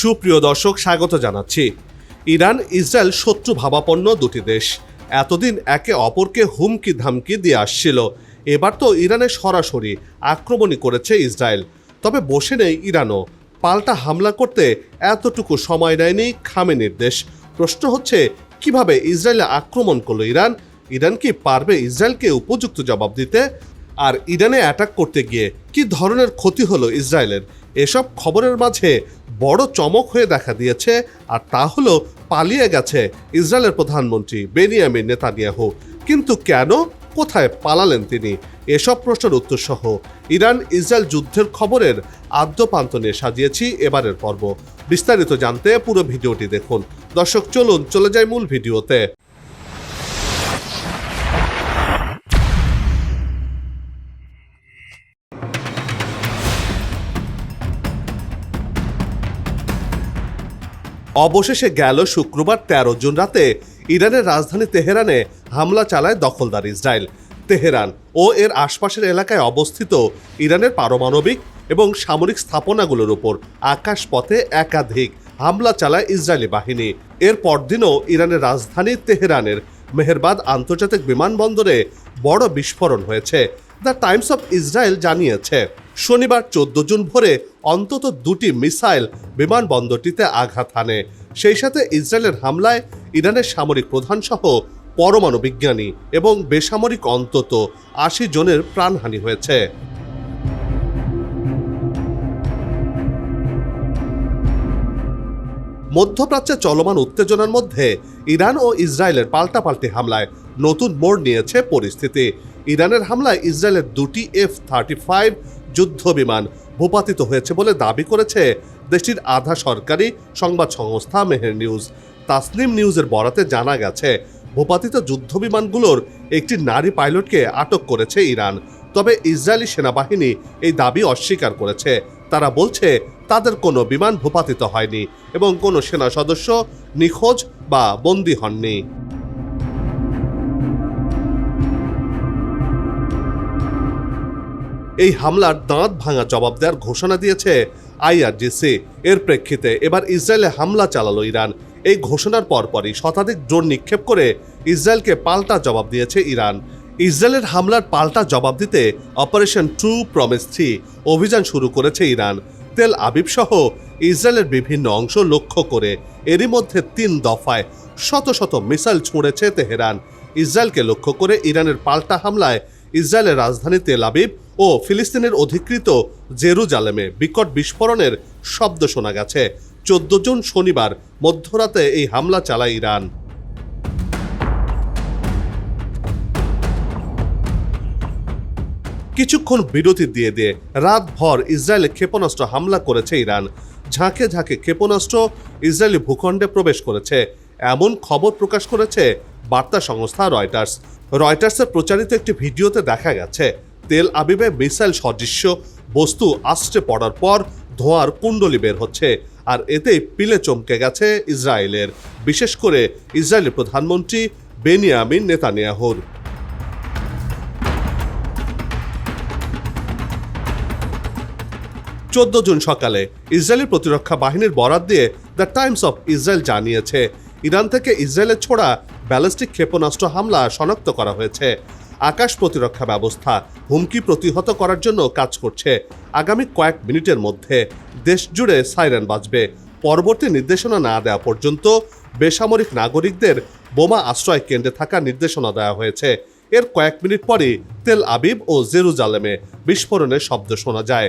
সুপ্রিয় দর্শক, স্বাগত জানাচ্ছি। ইরান, ইসরায়েল শত্রু ভাবাপন্ন দুটি দেশ। এতদিন একে অপরকে হুমকি ধামকি দিয়ে আসছিল। এবার তো ইরানে সরাসরি আক্রমণই করেছে ইসরায়েল। তবে বসে নেই ইরানও। পাল্টা হামলা করতে এতটুকু সময় নেয়নি খামে নির্দেশ প্রশ্ন হচ্ছে, কীভাবে ইসরায়েলে আক্রমণ করল ইরান? ইরান কি পারবে ইসরায়েলকে উপযুক্ত জবাব দিতে? আর ইরানে অ্যাটাক করতে গিয়ে কি ধরনের ক্ষতি হলো ইসরায়েলের? এসব খবরের মাঝে বড় চমক হয়ে দেখা দিয়েছে আর তা হলো পালিয়ে গেছে ইসরায়েলের প্রধানমন্ত্রী বেনিয়ামিন নেতানিয়াহু। কিন্তু কেন? কোথায় পালালেন তিনি? এসব প্রশ্নের উত্তর সহ ইরান ইসরায়েল যুদ্ধের খবরের আদ্যপান্ত নিয়ে সাজিয়েছি এবারের পর্ব। বিস্তারিত জানতে পুরো ভিডিওটি দেখুন। দর্শক, চলুন, চলে যায় মূল ভিডিওতে। অবশেষে গেল শুক্রবার তেরো জুন রাতে ইরানের রাজধানী তেহরানে হামলা চালায় দখলদার ইসরায়েল। তেহরান ও এর আশপাশের এলাকায় অবস্থিত ইরানের পারমাণবিক এবং সামরিক স্থাপনাগুলোর উপর আকাশপথে একাধিক হামলা চালায় ইসরায়েলি বাহিনী। এর পরদিনও ইরানের রাজধানী তেহরানের মেহেরবাদ আন্তর্জাতিক বিমানবন্দরে বড় বিস্ফোরণ হয়েছে, দ্য টাইমস অফ ইসরায়েল জানিয়েছে। শনিবার চোদ্দ জুন ভোরে অন্তত দুটি মিসাইল বিমানবন্দরটিতে আঘাত হানে। সেই সাথে ইসরায়েলের হামলায় ইরানের সামরিক প্রধানসহ পরমাণু বিজ্ঞানী এবং বেসামরিক অন্তত আশি জনের প্রাণহানি হয়েছে। মধ্যপ্রাচ্যে চলমান উত্তেজনার মধ্যে ইরান ও ইসরায়েলের পাল্টাপাল্টি হামলায় নতুন মোড় নিয়েছে পরিস্থিতি। ইরানের হামলায় ইসরায়েলের দুটি এফ থার্টি ফাইভ যুদ্ধ বিমান ভূপাতিত হয়েছে বলে দাবি করেছে দেশটির আধা সরকারি সংবাদ সংস্থা মেহের নিউজ। তাসনিম নিউজের বরাতে জানা গেছে, ভূপাতিত যুদ্ধ বিমানগুলোর একটি নারী পাইলটকে আটক করেছে ইরান। তবে ইসরায়েলি সেনাবাহিনী এই দাবি অস্বীকার করেছে। তারা বলছে, তাদের কোনো বিমান ভূপাতিত হয়নি এবং কোনো সেনা সদস্য নিখোঁজ বা বন্দী হননি। এই হামলার দাঁত ভাঙা জবাব দেওয়ার ঘোষণা দিয়েছে আইআরজিসি। এর প্রেক্ষিতে এবার ইসরায়েলে হামলা চালালো ইরান। এই ঘোষণার পরপরই শতাধিক ড্রোন নিক্ষেপ করে ইসরায়েলকে পাল্টা জবাব দিয়েছে ইরান। ইসরায়েলের হামলার পাল্টা জবাব দিতে অপারেশন ট্রু প্রমিস থ্রি অভিযান শুরু করেছে ইরান। তেল আবিব সহ ইসরায়েলের বিভিন্ন অংশ লক্ষ্য করে এরই মধ্যে তিন দফায় শত শত মিসাইল ছুঁড়েছে তেহরান। ইসরায়েলকে লক্ষ্য করে ইরানের পাল্টা হামলায় ইসরায়েলের রাজধানী তেল আবিব ও ফিলিস্তিনের অধিকৃত জেরুজালেমে বিকট বিস্ফোরণের শব্দ শোনা গেছে। চোদ্দ জুন শনিবার মধ্যরাতে এই হামলা চালায় ইরান। কিছুক্ষণ বিরতি দিয়ে দিয়ে রাতভর ইসরায়েলে ক্ষেপণাস্ত্র হামলা করেছে ইরান। ঝাঁকে ঝাঁকে ক্ষেপণাস্ত্র ইসরায়েলি ভূখণ্ডে প্রবেশ করেছে। এমন খবর প্রকাশ করেছে বার্তা সংস্থা রয়টার্স। রয়টার্সের প্রচারিত একটি ভিডিওতে দেখা গেছে তেল আবিবে মিসাইল সদৃশ্য বস্তু আশ্রে পড়ার পর ধোঁয়ার কুণ্ডলি বের হচ্ছে, আর এতে পিলে চমকে গেছে ইসরায়েলের। বিশেষ করে ইসরায়েলের প্রধানমন্ত্রী বেনিয়ামিন নেতানিয়াহুর। চোদ্দ জুন সকালে ইসরায়েলি প্রতিরক্ষা বাহিনীর বরাত দিয়ে দ্য টাইমস অফ ইসরায়েল জানিয়েছে, ইরান থেকে ইসরায়েলের ছোড়া ব্যালিস্টিক ক্ষেপণাস্ত্র হামলা শনাক্ত করা হয়েছে। আকাশ প্রতিরক্ষা ব্যবস্থা হুমকি প্রতিহত করার জন্য কাজ করছে। আগামী কয়েক মিনিটের মধ্যে দেশ জুড়ে সাইরেন বাজবে। পরবর্তী নির্দেশনা না দেওয়া পর্যন্ত বেসামরিক নাগরিকদের বোমা আশ্রয় কেন্দ্রে থাকার নির্দেশনা দেওয়া হয়েছে। এর কয়েক মিনিট পরই তেল আবিব ও জেরুজালেমে বিস্ফোরণের শব্দ শোনা যায়।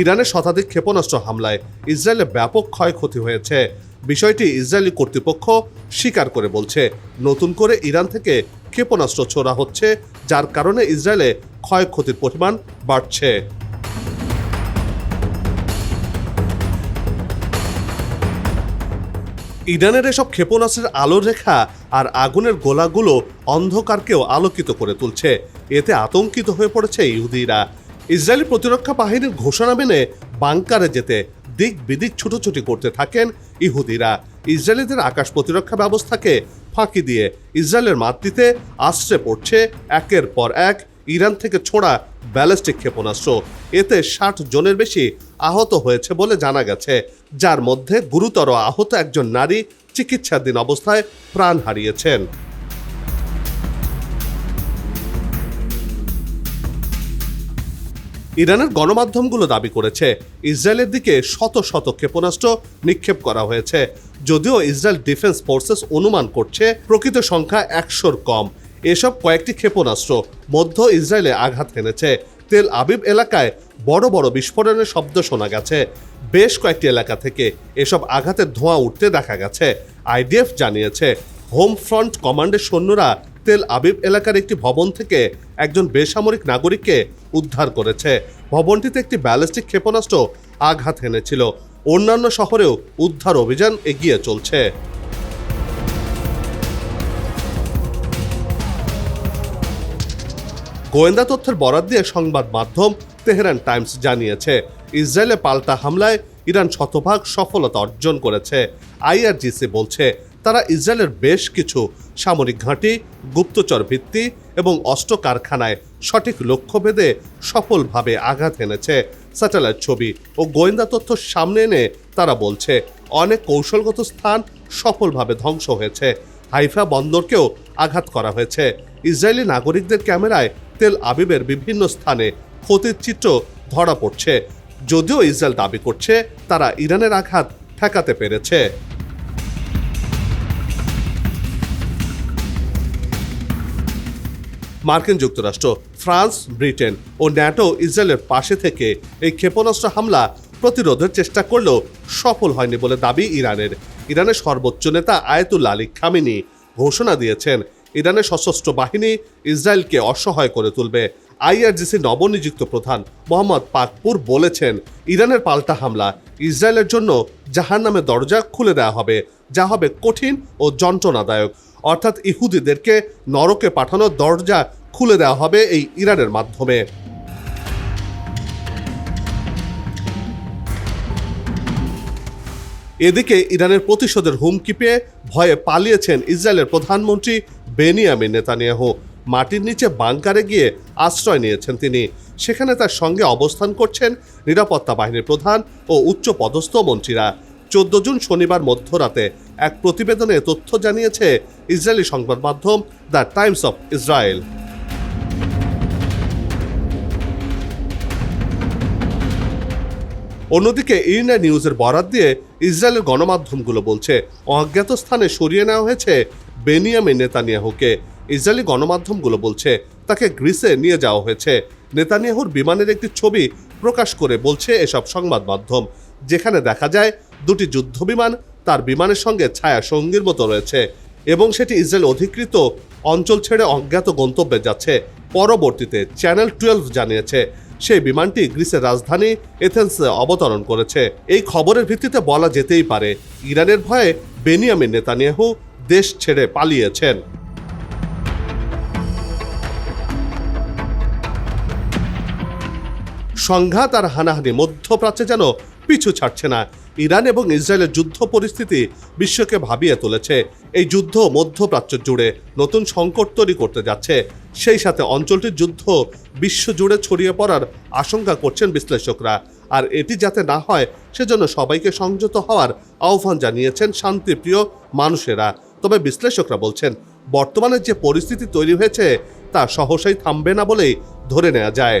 ইরানের শতাধিক ক্ষেপণাস্ত্র হামলায় ইসরায়েলে ব্যাপক ক্ষয়ক্ষতি হয়েছে। বিষয়টি ইসরায়েলি কর্তৃপক্ষ স্বীকার করে বলছে। নতুন করে ইরান থেকে ক্ষেপণাস্ত্র ছোড়া হচ্ছে যার কারণে ইসরায়েলে ক্ষয়ক্ষতির পরিমাণ বাড়ছে। ইরানের এসব ক্ষেপণাস্ত্রের আলোর রেখা আর আগুনের গোলাগুলো অন্ধকারকেও আলোকিত করে তুলছে। এতে আতঙ্কিত হয়ে পড়েছে ইহুদিরা। ইসরায়েলি প্রতিরক্ষা বাহিনীর ঘোষণা মেনে বাংকারে যেতে দিক বিদিক ছুটোছুটি করতে থাকেন ইহুদিরা। ইসরায়েলিদের আকাশ প্রতিরক্ষা ব্যবস্থাকে ফাঁকি দিয়ে ইসরায়েলের মাতৃতে আশ্রে পড়ছে একের পর এক ইরান থেকে ছোড়া ব্যালিস্টিক ক্ষেপণাস্ত্র। এতে ষাট জনের বেশি আহত হয়েছে বলে জানা গেছে, যার মধ্যে গুরুতর আহত একজন নারী চিকিৎসাধীন অবস্থায় প্রাণ হারিয়েছেন। ইরানের গণমাধ্যমগুলো দাবি করেছে, ইসরায়েলের দিকে শত শত ক্ষেপণাস্ত্র নিক্ষেপ করা হয়েছে। যদিও ইসরায়েল ডিফেন্স ফোর্সেস অনুমান করছে, প্রকৃত সংখ্যা একশোর কম। এসব কয়েকটি ক্ষেপণাস্ত্র মধ্য ইসরায়েলে আঘাত হেনেছে। তেল আবিব এলাকায় বড় বড় বিস্ফোরণের শব্দ শোনা গেছে। বেশ কয়েকটি এলাকা থেকে এসব আঘাতের ধোঁয়া উঠতে দেখা গেছে। আইডিএফ জানিয়েছে, হোম ফ্রন্ট কমান্ডের সৈন্যরা তেল আবিব এলাকার একটি ভবন থেকে একজন বেসামরিক নাগরিককে উদ্ধার করেছে। ভবনটিতে একটি ব্যালিস্টিক ক্ষেপণাস্ত্র আঘাত হেনেছিল। অন্যান্য শহরেও উদ্ধার অভিযান এগিয়ে চলছে। গোয়েন্দা তথ্যের বরাত দিয়ে সংবাদ মাধ্যম তেহরান টাইমস জানিয়েছে, ইসরায়েলে পাল্টা হামলায় ইরান শতভাগ সফলতা অর্জন করেছে। আইআরজিসি বলছে, তারা ইসরায়েলের বেশ কিছু সামরিক ঘাঁটি, গুপ্তচর ভিত্তি এবং অস্ত্র কারখানায় সঠিক লক্ষ্যভেদে সফলভাবে আঘাত এনেছে। স্যাটেলাইট ছবি ও গোয়েন্দা তথ্য সামনে এনে তারা বলছে, অনেক কৌশলগত স্থান সফলভাবে ধ্বংস হয়েছে। হাইফা বন্দরকেও আঘাত করা হয়েছে। ইসরায়েলি নাগরিকদের ক্যামেরায় তেল আবিবের বিভিন্ন স্থানে ক্ষতির চিত্র ধরা পড়ছে। যদিও ইসরায়েল দাবি করছে, তারা ইরানের আঘাত ঠেকাতে পেরেছে। মার্কিন যুক্তরাষ্ট্র, ফ্রান্স, ব্রিটেন ও ন্যাটো ইসরায়েলের পাশে থেকে এই ক্ষেপণাস্ত্র হামলা প্রতিরোধের চেষ্টা করলেও সফল হয়নি বলে দাবি ইরানের। ইরানের সর্বোচ্চ নেতা আয়াতুল্লা আলী খামিনি ঘোষণা দিয়েছেন, ইরানের সশস্ত্র বাহিনী ইসরায়েলকে অসহায় করে তুলবে। আইআরজিসি নবনিযুক্ত প্রধান মোহাম্মদ পাকপুর বলেছেন, ইরানের পাল্টা হামলা ইসরায়েলের জন্য জাহান নামে দরজা খুলে দেওয়া হবে, যা হবে কঠিন ও যন্ত্রণাদায়ক। অর্থাৎ ইহুদিদেরকে নরকে পাঠানোর দরজা খুলে দেওয়া হবে এই ইরানের মাধ্যমে। এদিকে ইরানের প্রতিশোধের হুমকি পেয়ে ভয়ে পালিয়েছেন ইসরায়েলের প্রধানমন্ত্রী বেনিয়ামিন নেতানিয়াহু। মাটির নিচে বাংকারে গিয়ে আশ্রয় নিয়েছেন তিনি। সেখানে তার সঙ্গে অবস্থান করছেন নিরাপত্তা বাহিনীর প্রধান ও উচ্চ পদস্থ মন্ত্রীরা। চোদ্দ জুন শনিবার মধ্যরাতে এক প্রতিবেদনে তথ্য জানিয়েছে ইসরায়েলি সংবাদ মাধ্যম দ্য টাইমস অফ ইসরায়েল। অন্যদিকে ইরিনা নিউজের বরাত দিয়ে ইসরায়েলের গণমাধ্যমগুলো বলছে, অজ্ঞাত স্থানে সরিয়ে নেওয়া হয়েছে বেনিয়ামে নেতানিয়াহুকে। ইসরায়েলি গণমাধ্যমগুলো বলছে, তাকে গ্রিসে নিয়ে যাওয়া হয়েছে। নেতানিয়াহুর বিমানের একটি ছবি প্রকাশ করে বলছে এসব সংবাদ মাধ্যম, যেখানে দেখা যায় দুটি যুদ্ধ বিমান তার বিমানের সঙ্গে ছায়া সঙ্গীর মতো রয়েছে এবং সেটি ইসরায়েল অধিকৃত অঞ্চল ছেড়ে অজ্ঞাত গন্তব্যে যাচ্ছে। পরবর্তীতে চ্যানেল টুয়েলভ জানিয়েছে সেই বিমানটি গ্রিসের রাজধানী এথেন্সে অবতরণ করেছে। এই খবরের ভিত্তিতে বলা যেতেই পারে, ইরানের ভয়ে বেনিয়ামিন নেতানিয়াহু দেশ ছেড়ে পালিয়েছেন। সংঘাত আর হানাহানি মধ্যপ্রাচ্যে যেন পিছু ছাড়ছে না ইরান এবং ইসরায়েলের যুদ্ধ পরিস্থিতি বিশ্বকে ভাবিয়ে তুলেছে। এই যুদ্ধ মধ্যপ্রাচ্য জুড়ে নতুন সংকট তৈরি করতে যাচ্ছে। সেই সাথে অঞ্চলটির যুদ্ধ বিশ্ব জুড়ে ছড়িয়ে পড়ার আশঙ্কা করছেন বিশ্লেষকরা। আর এটি যাতে না হয়, সেজন্য সবাইকে সংযত হওয়ার আহ্বান জানিয়েছেন শান্তিপ্রিয় মানুষেরা। তবে বিশ্লেষকরা বলছেন, বর্তমানে যে পরিস্থিতি তৈরি হয়েছে, তা সহসাই থামবে না বলেই ধরে নেওয়া যায়।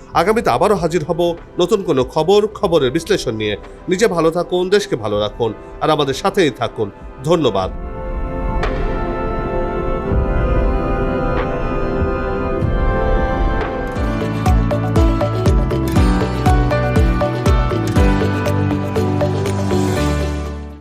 আগামীতে আবারও হাজির হব নতুন কোনো খবর, খবরের বিশ্লেষণ নিয়ে। নিজে ভালো থাকুন, দেশকে ভালো রাখুন। আর আমাদের সাথেই থাকুন। ধন্যবাদ।